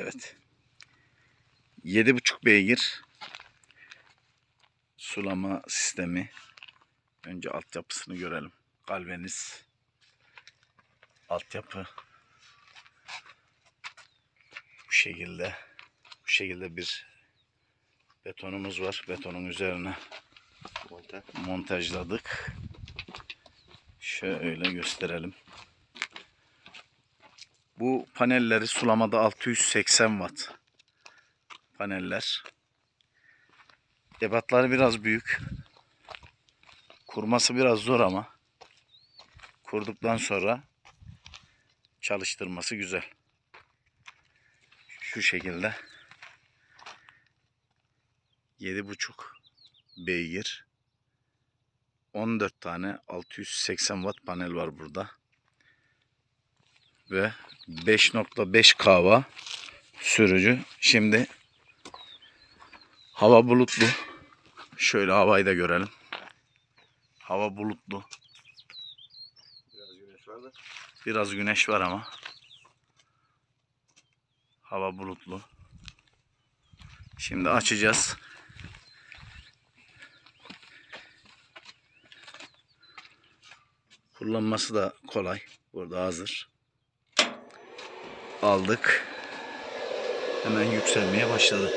Evet. Yedi buçuk beygir sulama sistemi. Önce altyapısını görelim. Galvaniz altyapı bu şekilde bu şekilde bir betonumuz var. Betonun üzerine montajladık. Şöyle gösterelim. Bu panelleri sulamada 680 watt paneller. Ebatları biraz büyük. Kurması biraz zor ama kurduktan sonra çalıştırması güzel. Şu şekilde 7.5 beygir 14 tane 680 watt panel var burada. Ve 5.5 kava sürücü. Şimdi hava bulutlu. Şöyle havayı da görelim. Hava bulutlu. Biraz güneş var da. Biraz güneş var ama. Hava bulutlu. Şimdi açacağız. Kullanması da kolay. Burada hazır. Aldık. Hemen yükselmeye başladı.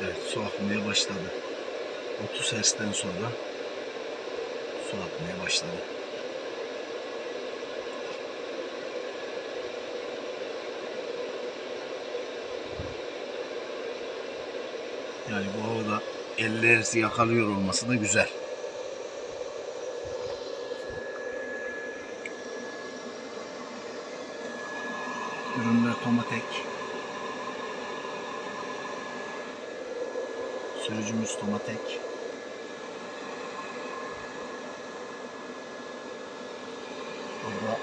Evet su akmaya başladı. 30 Hz'den sonra su akmaya başladı. Yani bu havada 50 Hz yakalıyor olması da güzel. Ürünler Tomatek. Sürücümüz Tomatek. Burada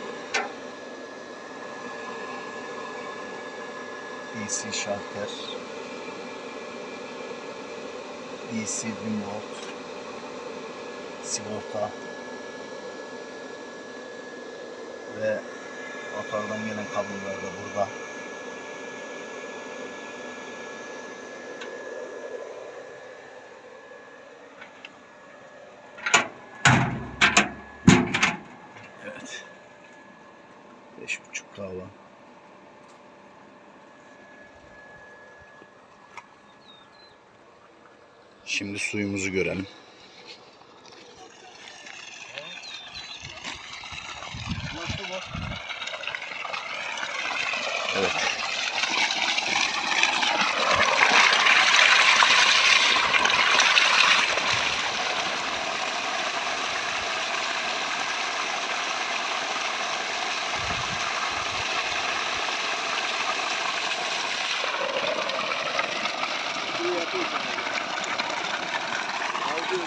DC şalter. 1000 volt. Sigorta. Ve motordan gelen kablolar da burada. Evet. Beş buçuk kahve. Şimdi suyumuzu görelim. Evet. Buraya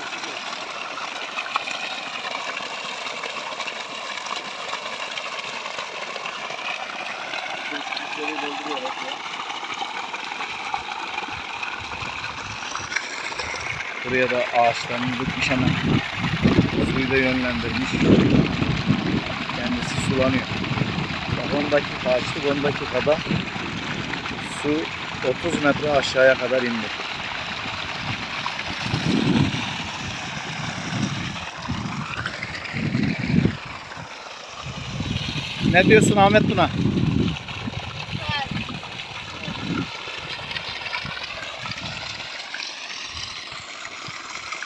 da ağaçlarını dikmiş hemen. Suyu da yönlendirmiş. Kendisi sulanıyor. Bak 10 dakika açtık 10 dakikada su 30 metre aşağıya kadar indi. Ne diyorsun Ahmet buna?